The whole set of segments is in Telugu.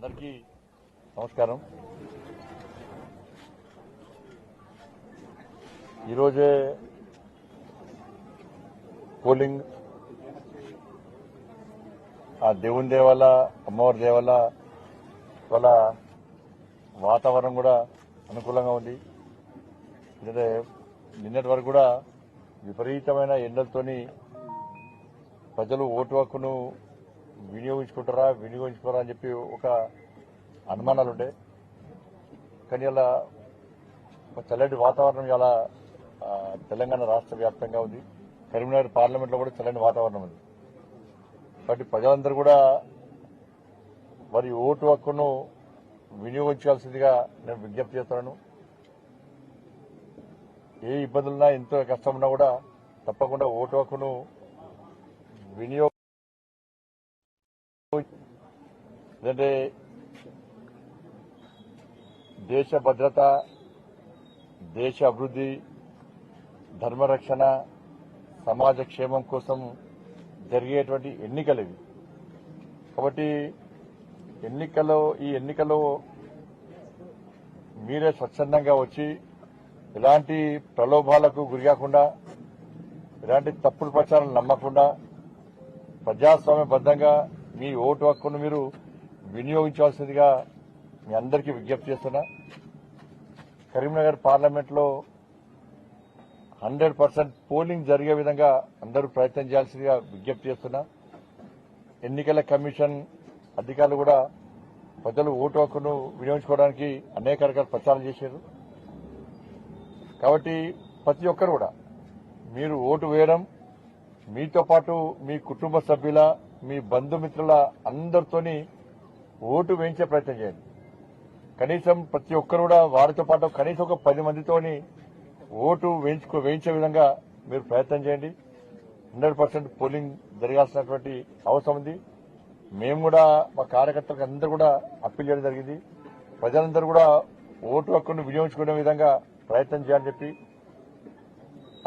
అందరికీ నమస్కారం. ఈరోజే పోలింగ్. ఆ దేవుని దేవాల అమ్మవారి దేవాల వాళ్ళ వాతావరణం కూడా అనుకూలంగా ఉంది. ఎందుకంటే నిన్నటి వరకు కూడా విపరీతమైన ఎండలతోని ప్రజలు ఓటు హక్కును వినియోగించుకుంటారా వినియోగించుకోరా అని చెప్పి ఒక అనుమానాలు ఉండే కానీ ఇలా చల్లటి వాతావరణం ఇలా తెలంగాణ రాష్ట్ర వ్యాప్తంగా ఉంది. కరీంనగర్ పార్లమెంట్లో కూడా చల్లని వాతావరణం ఉంది. కాబట్టి ప్రజలందరూ కూడా వారి ఓటు హక్కును వినియోగించాల్సిందిగా నేను విజ్ఞప్తి చేస్తున్నాను. ఏ ఇబ్బందులున్నా ఎంతో కష్టం ఉన్నా కూడా తప్పకుండా ఓటు హక్కును వినియోగ ఎందుకంటే దేశ భద్రత దేశ అభివృద్ధి ధర్మరక్షణ సమాజ క్షేమం కోసం జరిగేటువంటి ఎన్నికలు ఇవి. కాబట్టి ఎన్నికల్లో ఈ ఎన్నికలో మీరే స్వచ్ఛందంగా వచ్చి ఎలాంటి ప్రలోభాలకు గురికాకుండా ఎలాంటి తప్పుడు ప్రచారాలు నమ్మకుండా ప్రజాస్వామ్యబద్దంగా మీ ఓటు హక్కును మీరు వినియోగించాల్సిందిగా మీ అందరికీ విజ్ఞప్తి చేస్తున్నా. కరీంనగర్ పార్లమెంట్లో హండ్రెడ్ పర్సెంట్ పోలింగ్ జరిగే విధంగా అందరూ ప్రయత్నం చేయాల్సిందిగా విజ్ఞప్తి చేస్తున్నా. ఎన్నికల కమిషన్ అధికారులు కూడా ప్రజలు ఓటు హక్కును వినియోగించుకోవడానికి అనేక రకాల ప్రచారం చేశారు. కాబట్టి ప్రతి ఒక్కరు కూడా మీరు ఓటు వేయడం మీతో పాటు మీ కుటుంబ సభ్యుల మీ బంధుమిత్రుల అందరితోని ఓటు వేయించే ప్రయత్నం చేయండి. కనీసం ప్రతి ఒక్కరు కూడా వారితో పాటు కనీసం ఒక పది మందితోని ఓటు వేయించుకో వేయించే విధంగా మీరు ప్రయత్నం చేయండి. హండ్రెడ్ పర్సెంట్ పోలింగ్ జరగాల్సినటువంటి అవసరం ఉంది. మేము కూడా మా కార్యకర్తలకు అందరూ కూడా అప్పీల్ చేయడం జరిగింది. ప్రజలందరూ కూడా ఓటు హక్కును వినియోగించుకునే విధంగా ప్రయత్నం చేయాలని చెప్పి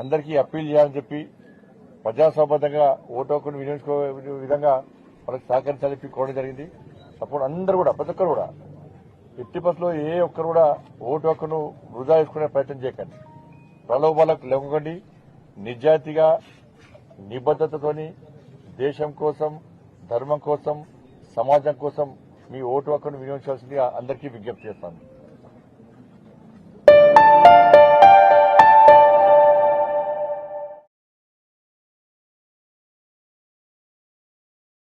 అందరికీ అప్పీల్ చేయాలని చెప్పి ప్రజాసంబద్ధంగా ఓటు హక్కును వినియోగించుకో విధంగా వాళ్ళకి సహకరించాలని చెప్పి కోరడం జరిగింది. సపోర్ట్ అందరూ కూడా ప్రతి ఒక్కరు కూడా. ఎట్టి బస్సులో ఏ ఒక్కరు కూడా ఓటు హక్కును వృధా చేసుకునే ప్రయత్నం చేయకండి. ప్రలోభాలకు లొంగండి నిజాయితీగా నిబద్దతతోని దేశం కోసం ధర్మం కోసం సమాజం కోసం మీ ఓటు హక్కును వినియోగించాల్సిందిగా అందరికీ విజ్ఞప్తి చేస్తాను.